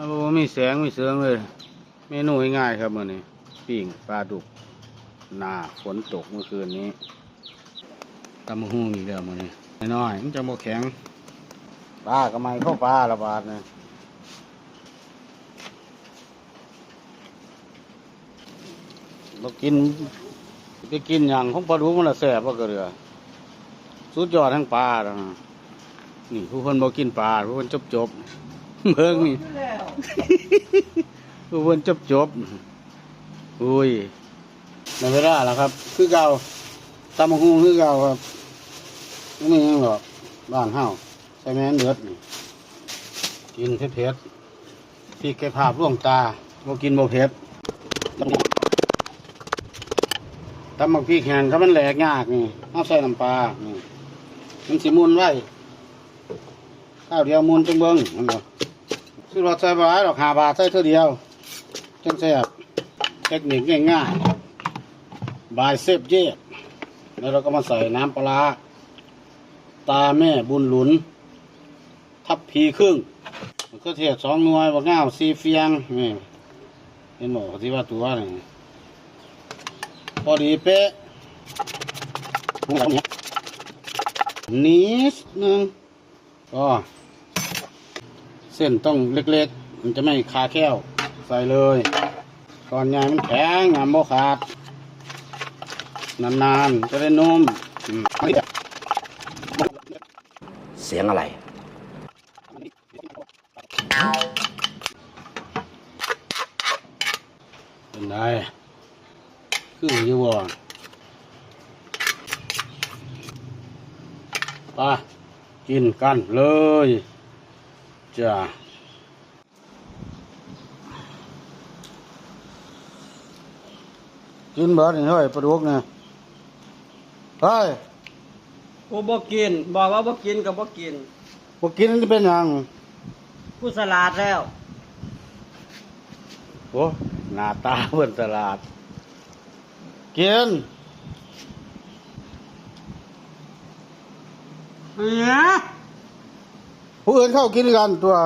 มีแสงมีเสียงเลย เมนูง่ายๆครับมื้อนี้ปิ้งปลาดุกหนาฝนตกเมื่อคืนนี้ตำมะฮุ่งอีกแล้วมื้อนี้น้อยมันจะบ่แข็งปลาก็ไมเข้าปลาละบาทนะบ่กินไปกินอย่างของปลาดุกมันละแซ่บบ่ก็เรือสุดยอดทั้งปลาแล้วนะนี่ผู้คนบ่กินปลาผู้คนจบๆ เบิ่งนี่ผู้คนจบจบๆอุ้ยในเวลาแล้วครับ คือเก่าตำมะฮุงคือเก่าครับไม่มีหยังหรอกบ้านเฮาใส่แม่นเดือดนี่กินเผ็ดๆพริกแกภาพร่วงตาบ่กินบ่เผ็ดตำมักพริกแห้งถ้ามันแหลกยากนี่เอาใส่น้ำปลานี่มันสิมุนไว้ข้าวเดียวมุนจังเบิ้งมันบ่ ซื้อรถใส่บาทดอกหาบาทใส่เท่าเดียวจังแซ่บเทคนิคง่ายๆบายเซฟเย็แล้วเราก็มาใส่น้ำปลา ตาแม่บุญหลุน ทับพีครึ่งมะเขือเทศสองหน่วยบักง่าวซีเฟียงนี่เห็นบอกที่ว่าตัวนี่พอดีเป๊ะปรุงแบบนี้นิดนึงก็ เส้นต้องเล็กๆ มันจะไม่คาแก้ว ใส่เลยก่อนใหญ่มันแข็งงามโมขาด นานๆ จะได้นุ่มอืมเสียงอะไร เป็นไงคืออยู่บ่ไปกินกันเลย จ้ากินเบิดนี่เฮ้ยปลาดุกเนี่ยเฮ้ยกูบ่กิน บอกว่าบ่กินก็บ่กินพวกกินมันจะเป็นหยังกูสลัดแล้ว โอ้หน้าตาเบิ่นตลาดกินเนี่ย ผู้อื่นเข้ากินกันตัว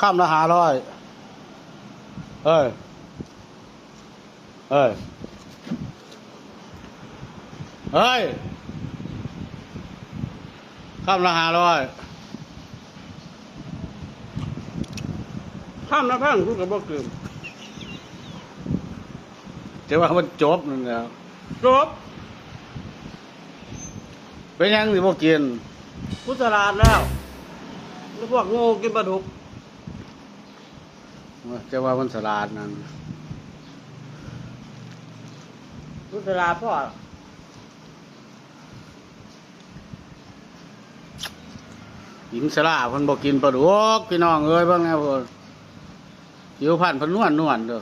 ข้ามละหาร้อยเอ้ย เอ้ยเฮ้ย ข้ามละหาร้อยข้ามน้ำพังกูก็บ่กินจะว่ามันจบนั่นแหล้วจบ เป็นหยังสิบ่กินกูสลัดแล้วแล้วพวกโง่กินปลาดุกจะว่ามันสลาดนั่นกูสลัดพ่อหญิงสลาเพิ่นบ่กินปลาดุกพี่น้องเอ้ยเบิ่งแน่เพิ่นผิวพรรณเพิ่นนวลนวลเด้อ